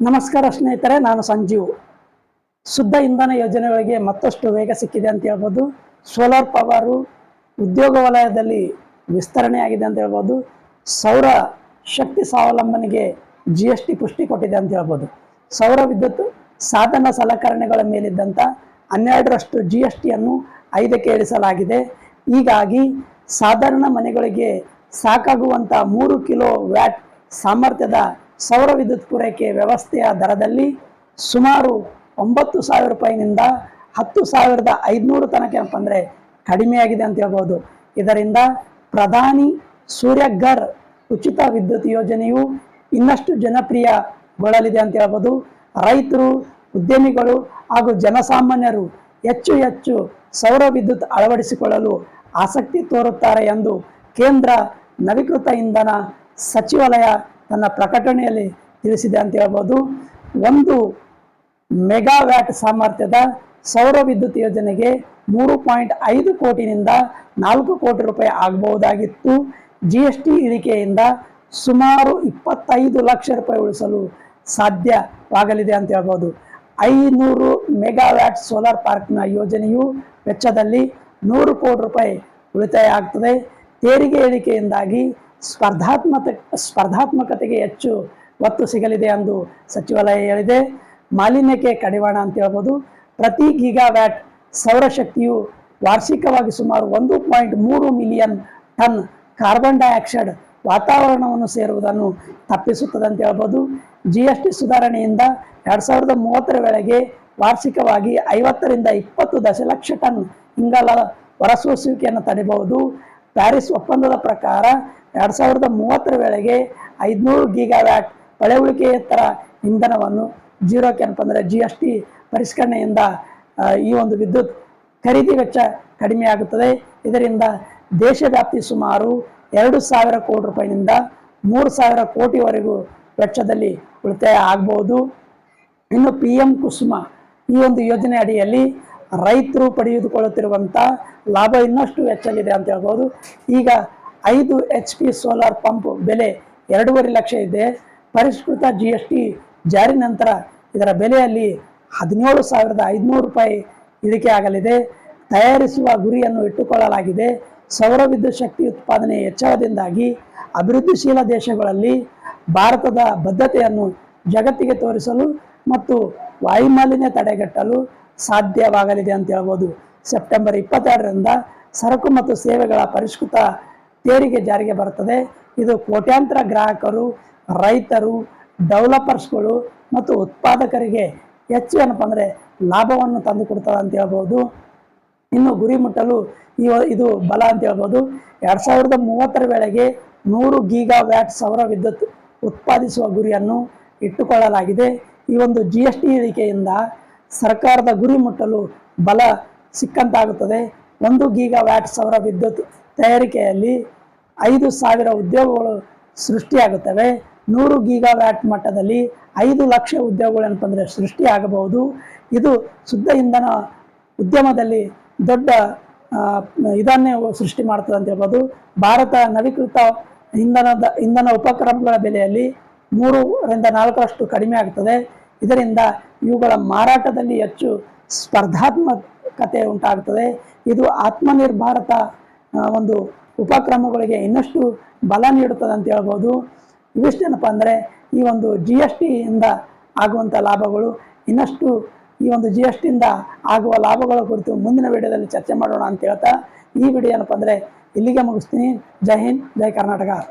ನಮಸ್ಕಾರ ಸ್ನೇಹಿತರೆ, ನಾನು ಸಂಜೀವ್. ಶುದ್ಧ ಇಂಧನ ಯೋಜನೆಗಳಿಗೆ ಮತ್ತಷ್ಟು ವೇಗ ಸಿಕ್ಕಿದೆ ಅಂತ ಹೇಳ್ಬೋದು. ಸೋಲಾರ್ ಪವರು ಉದ್ಯೋಗ ವಲಯದಲ್ಲಿ ವಿಸ್ತರಣೆ ಆಗಿದೆ ಅಂತ ಹೇಳ್ಬೋದು. ಸೌರ ಶಕ್ತಿ ಸ್ವಾವಲಂಬನೆಗೆ ಜಿ ಎಸ್ ಟಿ ಪುಷ್ಟಿ ಕೊಟ್ಟಿದೆ ಅಂತ ಹೇಳ್ಬೋದು. ಸೌರ ವಿದ್ಯುತ್ ಸಾಧನ ಸಲಕರಣೆಗಳ ಮೇಲಿದ್ದಂಥ ಹನ್ನೆರಡರಷ್ಟು ಜಿ ಎಸ್ ಟಿಯನ್ನು ಐದಕ್ಕೆ ಇಳಿಸಲಾಗಿದೆ. ಹೀಗಾಗಿ ಸಾಧಾರಣ ಮನೆಗಳಿಗೆ ಸಾಕಾಗುವಂಥ ಮೂರು ಕಿಲೋ ವ್ಯಾಟ್ ಸಾಮರ್ಥ್ಯದ ಸೌರ ವಿದ್ಯುತ್ ಪೂರೈಕೆ ವ್ಯವಸ್ಥೆಯ ದರದಲ್ಲಿ ಸುಮಾರು ಒಂಬತ್ತು ಸಾವಿರ ರೂಪಾಯಿನಿಂದ ಹತ್ತು ಸಾವಿರದ ಐದುನೂರು ತನಕ ಏನಪ್ಪ ಅಂದರೆ ಕಡಿಮೆಯಾಗಿದೆ ಅಂತ ಹೇಳ್ಬೋದು. ಇದರಿಂದ ಪ್ರಧಾನಿ ಸೂರ್ಯಘರ್ ಉಚಿತ ವಿದ್ಯುತ್ ಯೋಜನೆಯು ಇನ್ನಷ್ಟು ಜನಪ್ರಿಯಗೊಳ್ಳಲಿದೆ ಅಂತ ಹೇಳ್ಬೋದು. ರೈತರು, ಉದ್ಯಮಿಗಳು ಹಾಗೂ ಜನಸಾಮಾನ್ಯರು ಹೆಚ್ಚು ಹೆಚ್ಚು ಸೌರ ವಿದ್ಯುತ್ ಅಳವಡಿಸಿಕೊಳ್ಳಲು ಆಸಕ್ತಿ ತೋರುತ್ತಾರೆ ಎಂದು ಕೇಂದ್ರ ನವೀಕೃತ ಇಂಧನ ಸಚಿವಾಲಯ ತನ್ನ ಪ್ರಕಟಣೆಯಲ್ಲಿ ತಿಳಿಸಿದೆ ಅಂತ ಹೇಳ್ಬೋದು. ಒಂದು ಮೆಗಾವ್ಯಾಟ್ ಸಾಮರ್ಥ್ಯದ ಸೌರ ವಿದ್ಯುತ್ ಯೋಜನೆಗೆ ಮೂರು ಪಾಯಿಂಟ್ ಐದು ಕೋಟಿನಿಂದ ನಾಲ್ಕು ಕೋಟಿ ರೂಪಾಯಿ ಆಗಬಹುದಾಗಿತ್ತು. ಜಿ ಎಸ್ ಟಿ ಇಳಿಕೆಯಿಂದ ಸುಮಾರು ಇಪ್ಪತ್ತೈದು ಲಕ್ಷ ರೂಪಾಯಿ ಉಳಿಸಲು ಸಾಧ್ಯವಾಗಲಿದೆ ಅಂತ ಹೇಳ್ಬೋದು. ಐನೂರು ಮೆಗಾವ್ಯಾಟ್ ಸೋಲಾರ್ ಪಾರ್ಕ್ನ ಯೋಜನೆಯು ವೆಚ್ಚದಲ್ಲಿ ನೂರು ಕೋಟಿ ರೂಪಾಯಿ ಉಳಿತಾಯ ಆಗ್ತದೆ. ತೆರಿಗೆ ಇಳಿಕೆಯಿಂದಾಗಿ ಸ್ಪರ್ಧಾತ್ಮಕ, ಸ್ಪರ್ಧಾತ್ಮಕತೆಗೆ ಹೆಚ್ಚು ಒತ್ತು ಸಿಗಲಿದೆ ಎಂದು ಸಚಿವಾಲಯ ಹೇಳಿದೆ. ಮಾಲಿನ್ಯಕ್ಕೆ ಕಡಿವಾಣ ಅಂತ ಹೇಳ್ಬೋದು. ಪ್ರತಿ ಗಿಗಾವ್ಯಾಟ್ ಸೌರಶಕ್ತಿಯು ವಾರ್ಷಿಕವಾಗಿ ಸುಮಾರು ಒಂದು ಪಾಯಿಂಟ್ ಮೂರು ಮಿಲಿಯನ್ ಟನ್ ಕಾರ್ಬನ್ ಡೈಆಕ್ಸೈಡ್ ವಾತಾವರಣವನ್ನು ಸೇರುವುದನ್ನು ತಪ್ಪಿಸುತ್ತದೆ ಅಂತ ಹೇಳ್ಬೋದು. ಜಿ ಎಸ್ ಟಿ ಸುಧಾರಣೆಯಿಂದ ಎರಡು ಸಾವಿರದ ಮೂವತ್ತರ ವೇಳೆಗೆ ವಾರ್ಷಿಕವಾಗಿ ಐವತ್ತರಿಂದ ಇಪ್ಪತ್ತು ದಶಲಕ್ಷ ಟನ್ ಇಂಗಾಲ ಹೊರಸೂಸುವಿಕೆಯನ್ನು ತಡೆಯಬಹುದು ಪ್ಯಾರಿಸ್ ಒಪ್ಪಂದದ ಪ್ರಕಾರ ಎರಡು ಸಾವಿರದ ಮೂವತ್ತರ ವೇಳೆಗೆ ಐದುನೂರು ಗೀಗಾವ್ಯಾಟ್ ಪಳೆಯುಳಿಕೆಯೇತರ ಇಂಧನವನ್ನು ಜೀರೋಕ್ಕೆ ಕ್ಯಾನ್ಪ್ ಅಂದರೆ ಜಿ ಎಸ್ ಟಿ ಪರಿಷ್ಕರಣೆಯಿಂದ ಈ ಒಂದು ವಿದ್ಯುತ್ ಖರೀದಿ ವೆಚ್ಚ ಕಡಿಮೆಯಾಗುತ್ತದೆ ಇದರಿಂದ ದೇಶವ್ಯಾಪ್ತಿ ಸುಮಾರು ಎರಡು ಸಾವಿರ ಕೋಟಿ ರೂಪಾಯಿನಿಂದ ಮೂರು ಸಾವಿರ ಕೋಟಿವರೆಗೂ ವೆಚ್ಚದಲ್ಲಿ ಉಳಿತಾಯ ಆಗ್ಬೋದು. ಇನ್ನು ಪಿ ಎಂ ಕುಸುಮ ಈ ಒಂದು ಯೋಜನೆ ಅಡಿಯಲ್ಲಿ ರೈತರು ಪಡೆದುಕೊಳ್ಳುತ್ತಿರುವಂಥ ಲಾಭ ಇನ್ನಷ್ಟು ಹೆಚ್ಚಲಿದೆ ಅಂತ ಹೇಳ್ಬೋದು. ಈಗ ಐದು ಎಚ್ ಪಿ ಸೋಲಾರ್ ಪಂಪ್ ಬೆಲೆ ಎರಡೂವರೆ ಲಕ್ಷ ಇದೆ. ಪರಿಷ್ಕೃತ ಜಿ ಎಸ್ ಟಿ ಜಾರಿ ನಂತರ ಇದರ ಬೆಲೆಯಲ್ಲಿ ಹದಿನೇಳು ಸಾವಿರದ ಐದುನೂರು ರೂಪಾಯಿ ಇಳಿಕೆ ಆಗಲಿದೆ. ತಯಾರಿಸುವ ಗುರಿಯನ್ನು ಇಟ್ಟುಕೊಳ್ಳಲಾಗಿದೆ. ಸೌರ ವಿದ್ಯುತ್ ಶಕ್ತಿ ಉತ್ಪಾದನೆ ಹೆಚ್ಚಳದಿಂದಾಗಿ ಅಭಿವೃದ್ಧಿಶೀಲ ದೇಶಗಳಲ್ಲಿ ಭಾರತದ ಬದ್ಧತೆಯನ್ನು ಜಗತ್ತಿಗೆ ತೋರಿಸಲು ಮತ್ತು ವಾಯುಮಾಲಿನ್ಯ ತಡೆಗಟ್ಟಲು ಸಾಧ್ಯವಾಗಲಿದೆ ಅಂತ ಹೇಳ್ಬೋದು ಸೆಪ್ಟೆಂಬರ್ ಇಪ್ಪತ್ತೆರಡರಿಂದ ಸರಕು ಮತ್ತು ಸೇವೆಗಳ ಪರಿಷ್ಕೃತ ತೆರಿಗೆ ಜಾರಿಗೆ ಬರುತ್ತದೆ. ಇದು ಕೋಟ್ಯಾಂತರ ಗ್ರಾಹಕರು, ರೈತರು, ಡೆವಲಪರ್ಸ್ಗಳು ಮತ್ತು ಉತ್ಪಾದಕರಿಗೆ ಹೆಚ್ಚು ಏನಪ್ಪ ಅಂದರೆ ಲಾಭವನ್ನು ತಂದು ಕೊಡ್ತದೆ ಅಂತ ಹೇಳ್ಬೋದು ಇನ್ನು ಗುರಿ ಮುಟ್ಟಲು ಈ ಇದು ಬಲ ಅಂತ ಹೇಳ್ಬೋದು ಎರಡು ಸಾವಿರದ ಮೂವತ್ತರ ವೇಳೆಗೆ ನೂರು ಗೀಗಾ ವ್ಯಾಟ್ ಸೌರ ವಿದ್ಯುತ್ ಉತ್ಪಾದಿಸುವ ಗುರಿಯನ್ನು ಇಟ್ಟುಕೊಳ್ಳಲಾಗಿದೆ. ಈ ಒಂದು ಜಿ ಎಸ್ ಟಿ ಇಳಿಕೆಯಿಂದ ಸರ್ಕಾರದ ಗುರಿ ಮುಟ್ಟಲು ಬಲ ಸಿಕ್ಕಂತಾಗುತ್ತದೆ. ಒಂದು ಗೀಗಾ ವ್ಯಾಟ್ ಸೌರ ವಿದ್ಯುತ್ ತಯಾರಿಕೆಯಲ್ಲಿ ಐದು ಸಾವಿರ ಉದ್ಯೋಗಗಳು ಸೃಷ್ಟಿಯಾಗುತ್ತವೆ. ನೂರು ಗೀಗಾ ವ್ಯಾಟ್ ಮಟ್ಟದಲ್ಲಿ ಐದು ಲಕ್ಷ ಉದ್ಯೋಗಗಳು ಏನಪ್ಪ ಅಂದರೆ ಸೃಷ್ಟಿಯಾಗಬಹುದು. ಇದು ಶುದ್ಧ ಇಂಧನ ಉದ್ಯಮದಲ್ಲಿ ದೊಡ್ಡ ಇದನ್ನೇ ಸೃಷ್ಟಿ ಮಾಡ್ತದೆ ಅಂತ ಹೇಳ್ಬೋದು. ಭಾರತ ನವೀಕೃತ ಇಂಧನದ, ಇಂಧನ ಉಪಕ್ರಮಗಳ ಬೆಲೆಯಲ್ಲಿ ಮೂರರಿಂದ ನಾಲ್ಕರಷ್ಟು ಕಡಿಮೆ ಆಗ್ತದೆ. ಇದರಿಂದ ಇವುಗಳ ಮಾರಾಟದಲ್ಲಿ ಹೆಚ್ಚು ಸ್ಪರ್ಧಾತ್ಮಕತೆ ಉಂಟಾಗುತ್ತದೆ. ಇದು ಆತ್ಮನಿರ್ಭಾರತ ಒಂದು ಉಪಕ್ರಮಗಳಿಗೆ ಇನ್ನಷ್ಟು ಬಲ ನೀಡುತ್ತದೆ ಅಂತ ಹೇಳ್ಬೋದು. ಇವಿಷ್ಟೇನಪ್ಪ ಅಂದರೆ, ಈ ಒಂದು ಜಿ ಎಸ್ ಟಿಯಿಂದ ಆಗುವಂಥ ಲಾಭಗಳು, ಇನ್ನಷ್ಟು ಈ ಒಂದು ಜಿ ಎಸ್ ಟಿಯಿಂದ ಆಗುವ ಲಾಭಗಳ ಕುರಿತು ಮುಂದಿನ ವಿಡಿಯೋದಲ್ಲಿ ಚರ್ಚೆ ಮಾಡೋಣ ಅಂತ ಹೇಳ್ತಾ, ಈ ವಿಡಿಯೋ ಏನಪ್ಪ ಅಂದರೆ ಇಲ್ಲಿಗೆ ಮುಗಿಸ್ತೀನಿ. ಜೈ ಹಿಂದ್, ಜೈ ಕರ್ನಾಟಕ.